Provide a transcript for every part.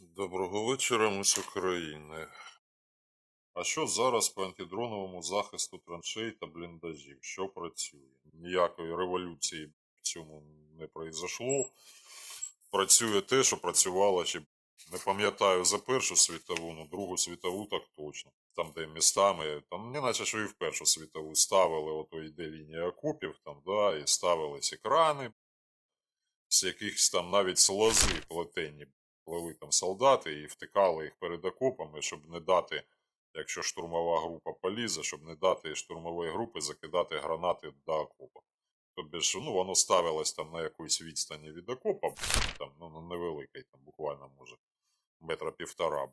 Доброго вечора, ми з України. А що зараз по антидроновому захисту траншей та бліндажів? Що працює? Ніякої революції в цьому не произошло. Працює те, що працювало ще, не пам'ятаю за Першу світову, ну Другу світову так точно. Там, де містами, там не наче, що і в Першу світову ставили, ото йде лінія окопів, там, да, і ставились екрани, з якихось там навіть слози плетені плели там солдати і втикали їх перед окопами, щоб не дати, якщо штурмова група полізе, щоб не дати штурмової групи закидати гранати до окопа. Тобі ж, ну, воно ставилось там на якоїсь відстані від окопа, там, ну, на невеликій, там буквально, може, метра півтора.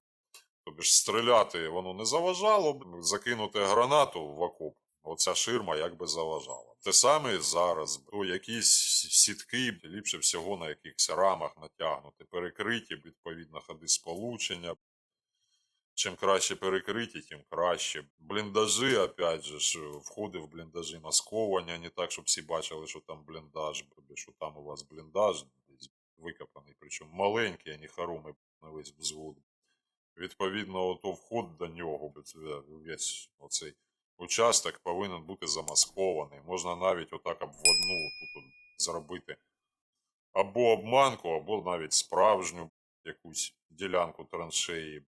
Тобі ж стріляти воно не заважало, закинути гранату в окоп, оця ширма якби заважала. Те саме і зараз. То якісь сітки, ліпше всього на якихось рамах натягнути, перекриті, відповідно, ходи сполучення. Чим краще перекриті, тим краще. Бліндажі, опять же, входи в бліндажі масковані, не так, щоб всі бачили, що там бліндаж, що там у вас бліндаж десь викопаний, причому маленький, а не хоромий на весь взвод. Відповідно, ото вход до нього, весь оцей участок повинен бути замаскований. Можна навіть отак обводну тут зробити або обманку, або навіть справжню якусь ділянку траншеї,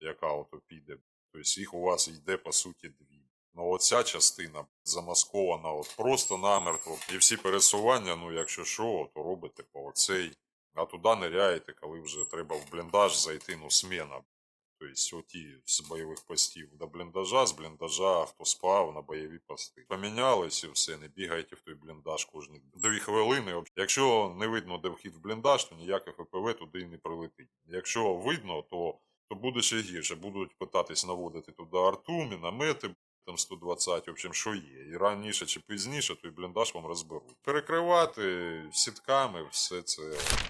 яка ото піде. Тобто їх у вас йде по суті дві. Ну оця частина замаскована от просто намертво. І всі пересування, ну якщо що, то робите по оцей. А туди ниряєте, коли вже треба в бліндаж зайти, ну смена. Тобто оті з бойових постів до бліндажа, з бліндажа хто спав на бойові пости. Помінялись і все, не бігайте в той бліндаж кожні дві хвилини. Якщо не видно, де вхід в бліндаж, то ніяке ФПВ туди не прилетить. Якщо видно, то, то буде ще гірше. Будуть питатись наводити туди арту, міномети, там 120, в общем, що є. І раніше чи пізніше той бліндаж вам розберуть. Перекривати сітками, все це.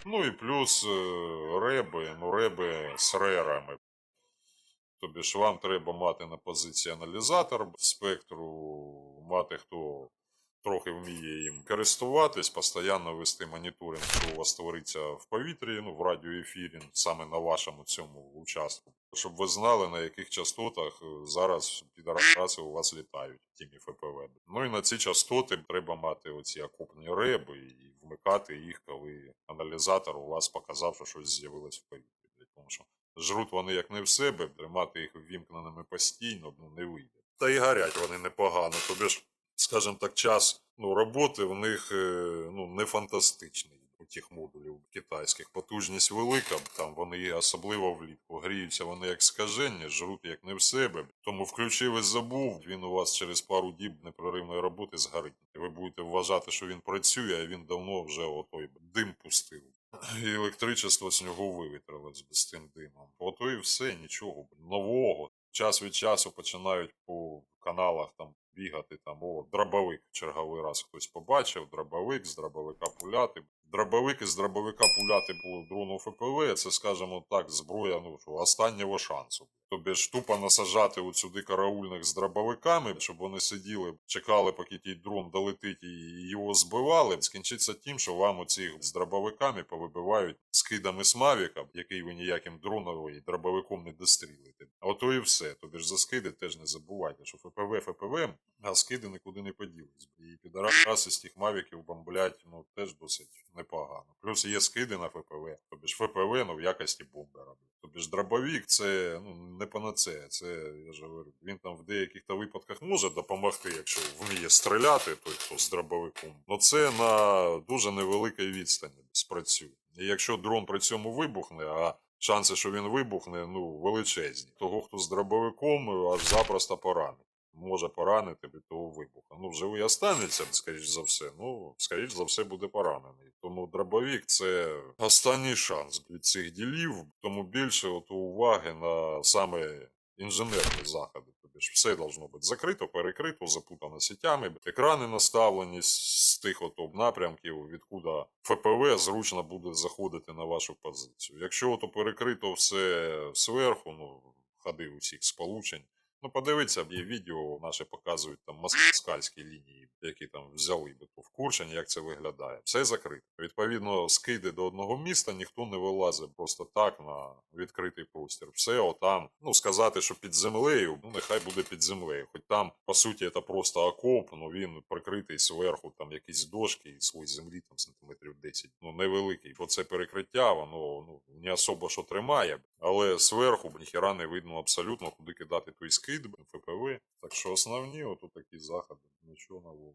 Ну і плюс е, реби, ну реби з рерами. Тобі ж вам треба мати на позиції аналізатор спектру, мати хто трохи вміє їм користуватись, постійно вести моніторинг, що у вас твориться в повітрі, ну, в радіоефірі, саме на вашому цьому участку. Щоб ви знали, на яких частотах е, зараз підараси у вас літають тімі ФПВ. Ну і на ці частоти треба мати оці окупні реби і вмикати їх, коли аналізатор у вас показав, що щось з'явилось в повітрі. Жруть вони як не в себе, тримати їх ввімкненими постійно ну, не вийде. Та і гарять вони непогано. Тобі ж, скажімо так, час ну, роботи в них е, ну, не фантастичний. У тих модулів китайських потужність велика, там вони особливо влітку гріються вони як скажені, жруть як не в себе. Тому включив і забув, він у вас через пару діб непреривної роботи згорить. Ви будете вважати, що він працює, а він давно вже отой дим пустив. І електричество з нього вивітрилось з тим димом. Ото і все, нічого нового. Час від часу починають по каналах там бігати там, о, дробовик черговий раз хтось побачив, дробовик, з дробовика пуляти. Дробовик із дробовика пуляти по дрону ФПВ, це, скажімо так, зброя ну, останнього шансу. Тобі ж тупо насажати от сюди караульних з дробовиками, щоб вони сиділи, чекали, поки той дрон долетить і його збивали. Скінчиться тим, що вам оці з дробовиками повибивають скидами з Мавіка, який ви ніяким дроном і дробовиком не дострілите. Ото і все. Тобі ж за скиди теж не забувайте, що ФПВ ФПВ, а скиди нікуди не поділись. І підараси з тих мавіків бомблять ну, теж досить непогано. Плюс є скиди на ФПВ, тобі ж ФПВ ну, в якості бомбера. Тобі ж дробовик це ну, не панацея. Це я ж говорю, він там в деяких то випадках може допомогти, якщо вміє стріляти, той хто з дробовиком. Ну це на дуже невеликій відстані спрацює. І якщо дрон при цьому вибухне, а шанси, що він вибухне, ну величезні. Того, хто з дробовиком, аж запросто поранить. Може поранити від того вибуху. Ну, живий останеться, скоріш за все. Ну, скоріш за все, буде поранений. Тому дробовик це останній шанс від цих ділів, тому більше от уваги на саме інженерні заходи. Тобі ж все должно бути закрито, перекрито, запутано сітями, екрани наставлені з тих от напрямків, відкуди ФПВ зручно буде заходити на вашу позицію. Якщо ото перекрито все зверху, ну, ходи усіх сполучень, Ну, подивіться, є відео, наші показують там москальські лінії, які там взяли би то в Куршині, як це виглядає. Все закрито. Відповідно, скиди до одного міста ніхто не вилазить просто так на відкритий простір. Все отам. Ну, сказати, що під землею, ну нехай буде під землею. Хоч там, по суті, це просто окоп, ну він прикритий зверху, там якісь дошки і слой землі, там сантиметрів 10. Ну, невеликий. Бо це перекриття, воно ну, не особо що тримає, але зверху ніхіра не видно абсолютно, куди кидати той скид, ФПВ. Так що основні, ото такі заходи, нічого нового.